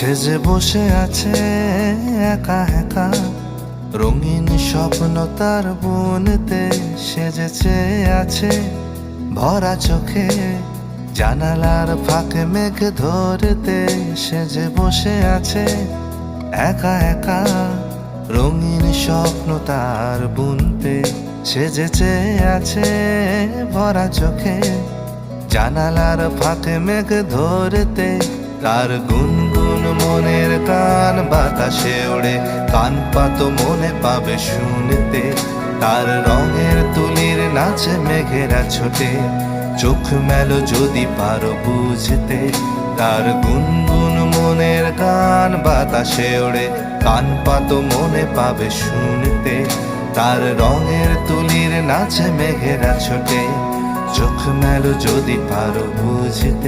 সে যে বসে আছে একা একা। রঙিন স্বপ্ন তার বনতে সেজেছে আছে। ভরা চোখে জানালার ফাঁকে মেঘ ধরতে সে যে বসে আছে। একা একা রঙিন স্বপ্ন তার বুনতে সেজেছে আছে। ভরা চোখে জানালার ফাঁকে মেঘ ধরতে তার গুনগুন মনের কান বাতাসে ওড়ে, কান পাতো মনে পাবে শুনতে। তার রঙের তুলির নাচে মেঘেরা ছোটে। চোখ মেলো যদি পারো বুঝতে। তার গুনগুন মনের গান, বাতাসে ওড়ে, কান পাতো মনে পাবে শুনতে। তার রঙের তুলির নাচে মেঘেরা ছোটে। চোখ মেলো যদি পারো বুঝতে।